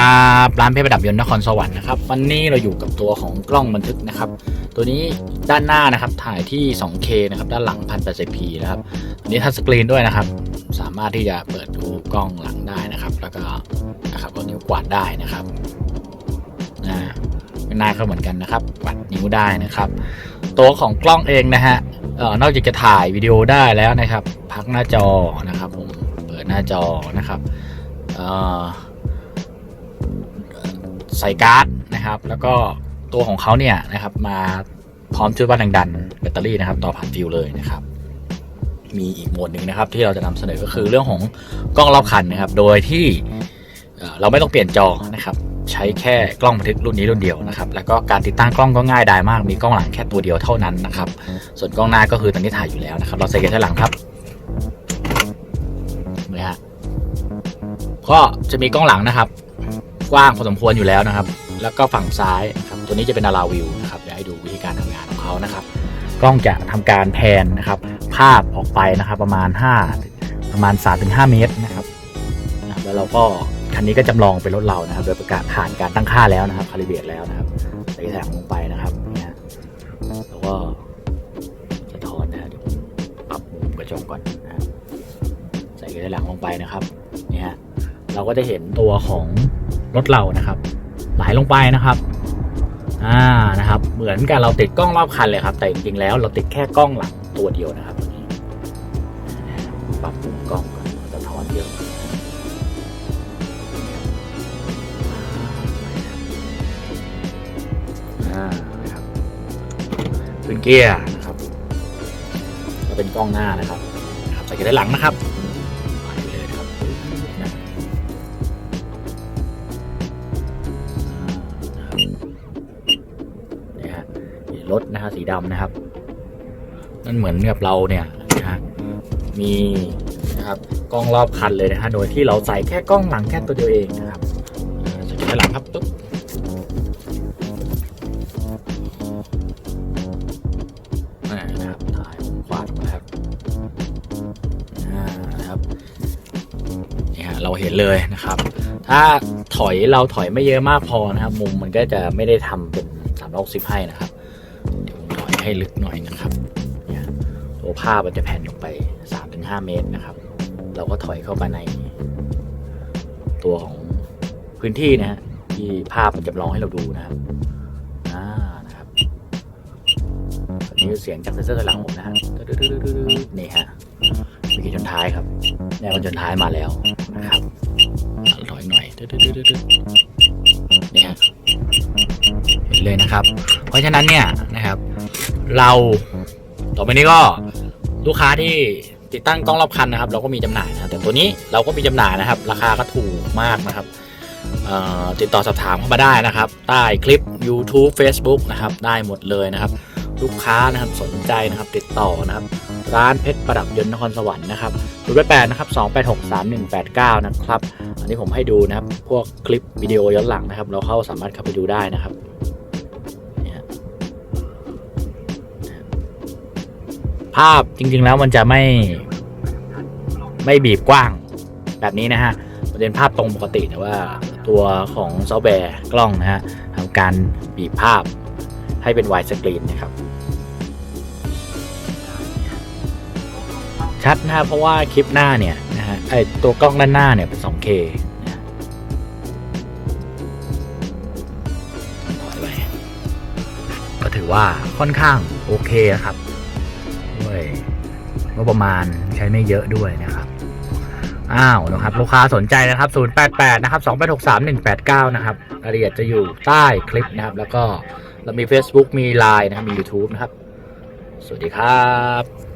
ครับร้านเพชรประดับยนต์นครสวรรค์นะครับวันนี้เราอยู่กับตัวของกล้องบันทึกนะครับ ตัวนี้ด้านหน้านะครับถ่ายที่ 2K นะครับด้านหลัง 1080p นะครับอันนี้ทัชสกรีนด้วยนะครับ สามารถที่จะเปิดดูกล้องหลังได้นะครับ แล้วก็นะครับก็นิ้วกวาดได้นะครับนะหน้าก็เหมือนกันนะครับกวาดนิ้วได้นะครับ ตัวของกล้องเองนะฮะออนอกจากจะถ่ายวิดีโอได้แล้วนะครับ พักหน้าจอนะครับผมเปิดหน้าจอนะครับเอ่อ ใส่การ์ดนะครับ แล้วก็ตัวของเขาเนี่ยนะครับมาพร้อมชุดวัดแรงดันแบตเตอรี่นะครับ ต่อผ่านฟิวเลยนะครับ มีอีกหมดหนึ่งนะครับ ที่เราจะนำเสนอก็คือเรื่องของกล้องรอบคันนะครับ โดยที่เราไม่ต้องเปลี่ยนจอนะครับ ใช้แค่กล้องบันทึกรุ่นนี้รุ่นเดียวนะครับ แล้วก็การติดตั้งกล้องก็ง่ายดายมาก มีกล้องหลังแค่ตัวเดียวเท่านั้นนะครับ ส่วนกล้องหน้าก็คือตอนนี้ถ่ายอยู่แล้วนะครับ เราใส่เกียร์ถอยหลังครับนี่ฮะก็จะมีกล้องหลังนะครับ กว้างพอสมควรอยู่แล้วนะครับ แล้วก็ฝั่งซ้ายนะครับตัวนี้จะเป็นอาราวิวนะครับเดี๋ยวให้ดูวิธีการทำงานของเขานะครับ กล้องจะทำการแพนนะครับ ภาพออกไปนะครับประมาณ 5 ประมาณ 3-5 เมตรนะครับนะครับแล้วเราก็คันนี้ก็จำลองเป็นรถเรานะครับโดยประกาศผ่านการตั้งค่าแล้วนะครับคาลิเบรตแล้วนะครับใส่แสงลงไปนะครับนะฮะแล้วก็สะทอนนะฮะเดี๋ยวปรับมุมกระจกก่อนนะใส่กระหลังลงไปนะครับเนี่ยฮะเราก็จะเห็นตัวของ รถเรานะครับ ไหลลงไปนะครับอ่านะครับ เหมือนกับเราติดกล้องรอบคันเลยครับ แต่จริงๆแล้วเราติดแค่กล้องหลังตัวเดียวนะครับตัวนี้ปรับมุมกล้องก่อนสะท้อนเยอะอ่านะครับขึ้นเกียร์นะครับก็เป็นกล้องหน้านะครับนะครับใส่เกียร์ด้านหลังนะครับ รถนะฮะสีดำนะครับ นั่นเหมือนกับเราเนี่ยนะฮะมีนะครับกล้องรอบคันเลยนะฮะโดยที่เราใส่แค่กล้องหลังแค่ตัวเดียวเองนะครับใส่แค่หลังครับตุ๊บอ่านะครับถ่ายมุมขวาถูกไหมครับอ่านะครับนี่ฮะเราเห็นเลยนะครับ ถ้าถอยเราถอยไม่เยอะมากพอนะครับ มุมมันก็จะไม่ได้ทำเป็น3ามร้อยสิบให้นะครับ ถอยให้ลึกหน่อยนะครับตัวภาพมันจะแผ่นลงไป 3-5 เมตรนะครับ เราก็ถอยเข้ามาใน ตัวของพื้นที่นะฮะที่ภาพมันจำลองให้เราดูนะครับอ่านะครับอันนี้เสียงจากเซนเซอร์หลังผมนะฮะนี่ฮะเมื่อกี้ชนท้ายครับแนวชนท้ายมาแล้วนะครับถอยหน่อยนี่ฮะ เลยนะครับ เพราะฉะนั้นเนี่ยนะครับ เราต่อไปนี้ก็ลูกค้าที่ติดตั้งกล้องรอบคันนะครับ เราก็มีจำหน่ายนะแต่ตัวนี้เราก็มีจำหน่ายนะครับ ราคาก็ถูกมากนะครับติดต่อสอบถามเข้ามาได้นะครับ ใต้คลิป YouTube Facebook นะครับได้หมดเลยนะครับลูกค้านะครับสนใจนะครับติดต่อนะครับ ร้านเพชรประดับยนต์นครสวรรค์นะครับศูนย์แปดนะครับสองแปดหกสามหนึ่งแปดเก้านะครับ อันนี้ผมให้ดูนะครับ พวกคลิปวิดีโอย้อนหลังนะครับ เราเข้าสามารถเข้าไปดูได้นะครับาพจริง ๆ แล้วมันจะไม่ไม่บีบกว้างแบบนี้นะฮะมันเป็นภาพตรงปกติแต่ว่าตัวของซอฟต์แวร์กล้องนะฮะทำการบีบภาพให้เป็นไวด์สกรีนนะครับ ชัดนะฮะเพราะว่าคลิปหน้าเนี่ยนะฮะไอตัวกล้องด้านหน้าเนี่ยเป็น 2K ก็ถือว่าค่อนข้างโอเคนะครับ ด้วยงบประมาณใช้ไม่เยอะด้วยนะครับอ้าวนะครับลูกค้าสนใจนะครับ 088 นะครับ 2863189 นะครับรายละเอียดจะอยู่ใต้คลิปนะครับ แล้วก็เรามี Facebook มี Line นะครับ มี YouTube นะครับ สวัสดีครับ